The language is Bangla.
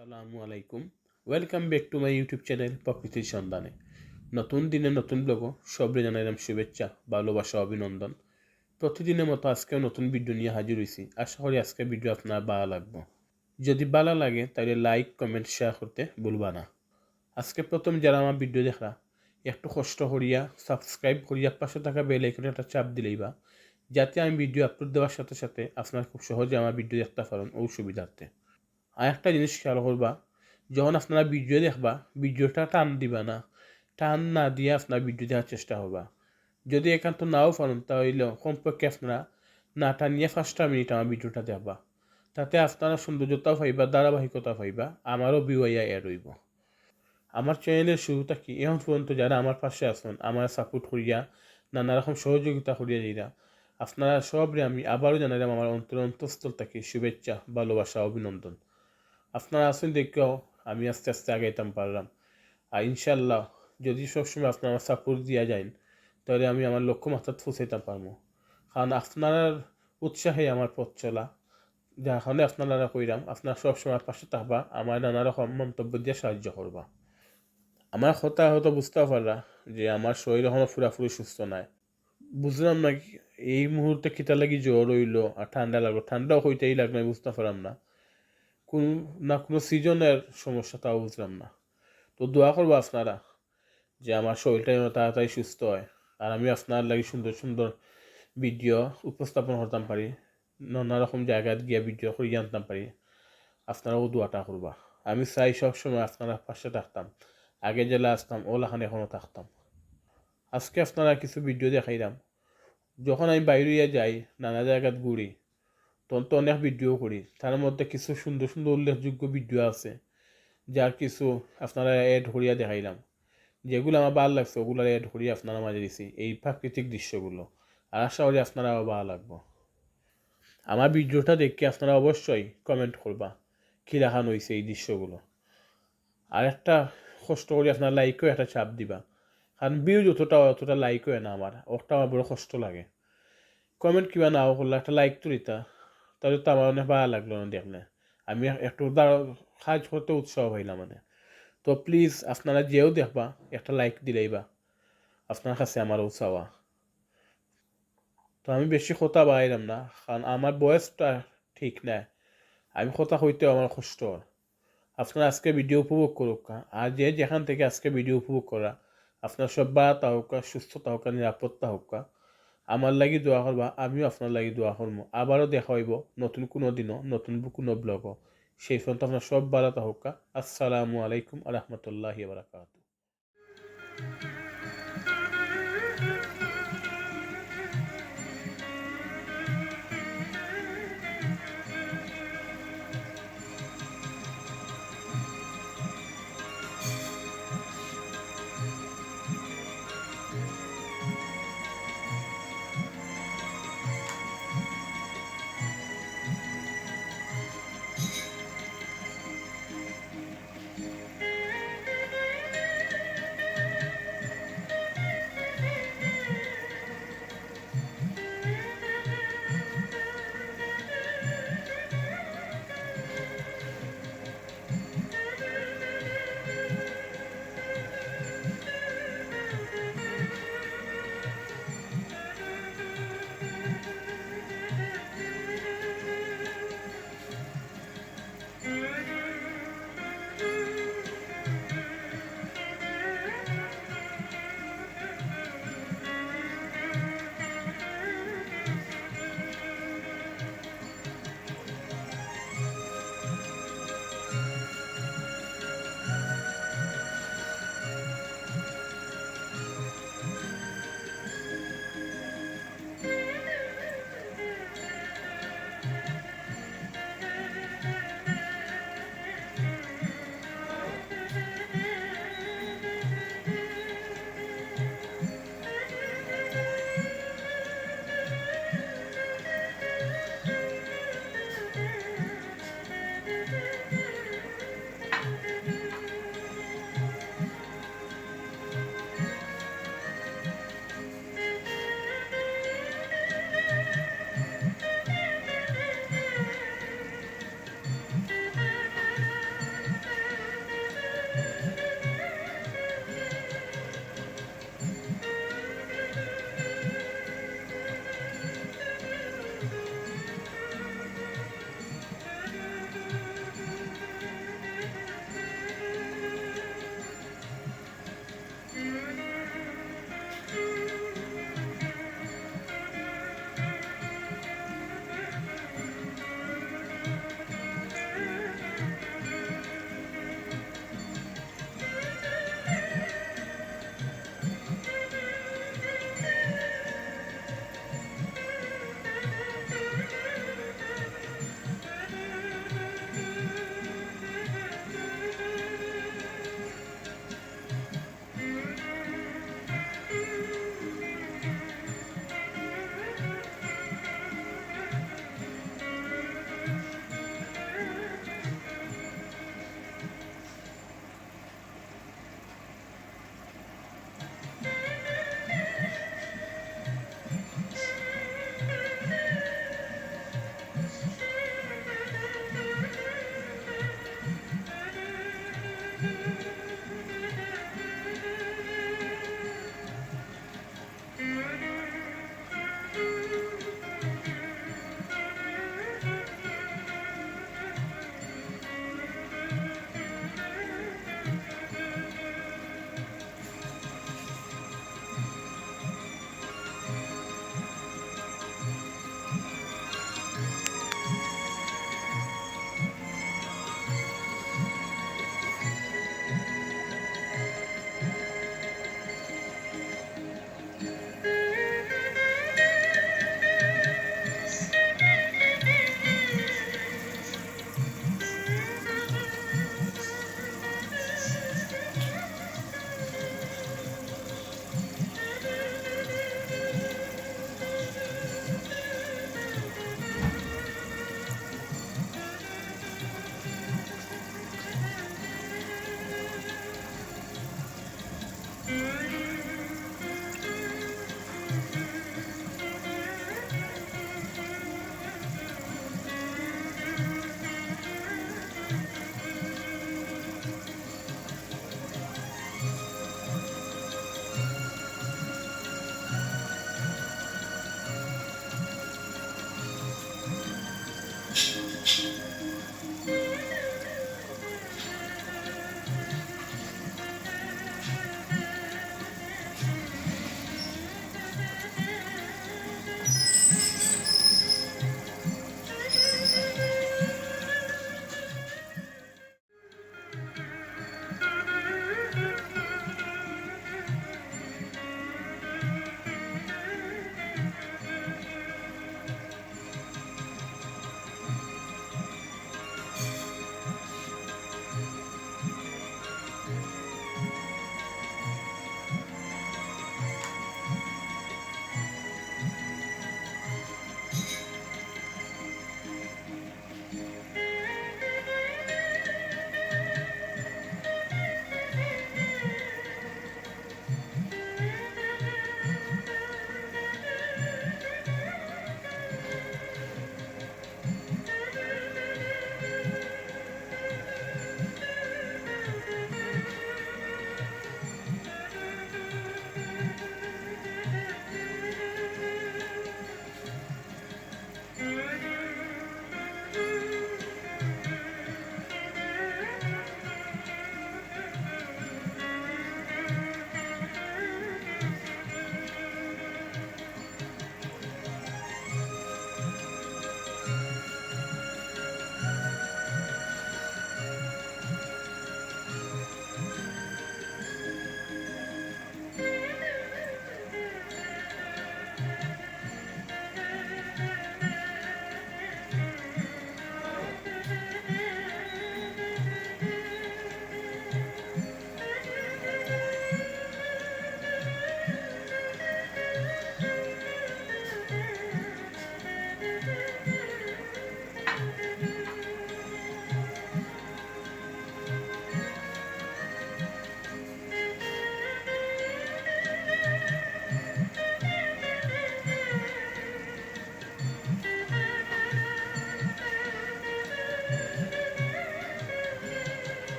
আসসালামু আলাইকুম। Welcome back to my YouTube channel প্রকৃতির সন্ধানে নতুন দিনে নতুন ব্লগ সবরে জানাইলাম শুভেচ্ছা, ভালোবাসা, অভিনন্দন। প্রতিদিনের মতো আজকেও নতুন ভিডিও নিয়ে হাজির হয়েছি আশা করি আজকে ভিডিও আপনার ভালো লাগবে। যদি ভালো লাগে, তাহলে লাইক কমেন্ট শেয়ার করতে ভুলবা না। আজকে প্রথম যারা আমার ভিডিও দেখা একটু কষ্ট করিয়া সাবস্ক্রাইব করিয়া পাশে থাকা বেল আইকনে একটা চাপ দিলেই বা যাতে আমি ভিডিও আপলোড দেওয়ার সাথে সাথে আপনার খুব সহজে আমার ভিডিও দেখতে পারেন ও সুবিধার্থে। আর একটা জিনিস খেয়াল করবা, যখন আপনারা ভিডিও দেখবা ভিডিওটা টান দিবা না। টান না দিয়ে আপনার ভিডিও দেওয়ার চেষ্টা করবা। যদি একান্ত নাও পারেন, তাহলে কমপক্ষে আপনারা না টানিয়ে পাঁচটা মিনিট আমার ভিডিওটা দেখবা। তাতে আপনারা সৌন্দর্যতাও পাইবা ধারাবাহিকতা পাইবা, আমারও বিওয়াইয়া এর রইব। আমার চ্যানেলের শুরুটা কি? এখন পর্যন্ত যারা আমার পাশে আছেন আমার সাপোর্ট করিয়া, নানা রকম সহযোগিতা করিয়া দিরা আপনারা সবরে আমি আবারও জানালাম আমার অন্তর অন্তঃস্থল থেকে শুভেচ্ছা, ভালোবাসা, অভিনন্দন। আপনারা আসুন দেখেও আমি আস্তে আস্তে আগাইতাম পারলাম। আর ইনশাল্লাহ যদি সবসময় আপনারা সাপোর্ট দিয়া যায় তাহলে আমি আমার লক্ষ্য মাত্রা পৌঁছাইতে পারব। কারণ আপনার উৎসাহে আমার পথ চলা যাখানে আপনারা কইরাম, আপনারা সবসময় পাশে থাকবা, আমার নানা রকম মন্তব্য দিয়ে সাহায্য করবা। আমার কথা হয়তো বুঝতে পারলা যে আমার শরীর এখনও পুরাপুরি সুস্থ নাই। বুঝলাম না এই মুহূর্তে কিতা লাগি জ্বর হইল, আর ঠান্ডা লাগল। ঠান্ডাও হইতেই লাগল বুঝতে পারলাম না। কোন না কোনো সিজনের সমস্যা, তাও বুঝলাম না। তো দোয়া করব আপনারা যে আমার শরীরটা যেন তাড়াতাড়ি সুস্থ হয়। আর আমি আপনার লাগি সুন্দর সুন্দর ভিডিও উপস্থাপন করতাম পারি, নানা রকম জায়গায় গিয়ে ভিডিও করে আনতাম পারি। আপনারাও দোয়াটা করবা। আমি চাই সবসময় আপনারা পাশে থাকতাম। আগে জেলা আসতাম ওলাখানে এখনও থাকতাম। আজকে আপনারা কিছু ভিডিও দেখাইলাম। যখন আমি বাইরে যাই, নানা জায়গাত ঘুরি তখন তো অনেক ভিডিও করি। তার মধ্যে কিছু সুন্দর সুন্দর উল্লেখযোগ্য ভিডিও আছে, যার কিছু আপনারা এড করিয়া দেখাইলাম। যেগুলো আমার ভালো লাগছে, ওগুলো এড করিয়া আপনারা মাঝে দিছি, এই প্রাকৃতিক দৃশ্যগুলো। আর আশা করি আপনারা ভালো লাগবো। আমার ভিডিওটা দেখে আপনারা অবশ্যই কমেন্ট করবা, কী দেখানো হয়েছে এই দৃশ্যগুলো। আর একটা কষ্ট করে আপনার লাইকও একটা চাপ দিবা, কারণ ভিউ যতটা, অতটা লাইক হয় না আমার ওটা আমার বড় কষ্ট লাগে। কমেন্ট কিবা নাও করলে একটা লাইক তো দিতা। তাহলে তো আমার অনেক ভালো লাগল না দেখলে আমি একটু কাজ করতে উৎসাহ হইলাম মানে। তো প্লিজ আপনারা যেও দেখবা, একটা লাইক দিলেইবা। আপনার কাছে আমার উৎসাহ। তো আমি বেশি কথা বাড়াইলাম না, কারণ আমার বয়সটা ঠিক নাই। আমি কথা হইতেও আমার কষ্ট। আপনারা আজকে ভিডিও উপভোগ করুক। আর যে যেখান থেকে আজকে ভিডিও উপভোগ করা, আপনার সব বাড়াতা হোক সুস্থতা হোক নিরাপত্তা হোক আমার লাগি দোয়া করবা আমিও আপনার লাগি দোয়া করব আবারও দেখা হইব নতুন কোনো দিনও নতুন কোনো ব্লগও সেই পর্যন্ত আপনার সব বাড়াতা হোক আসসালামু আলাইকুম আ রহমতুল্লাহ বারাকাতু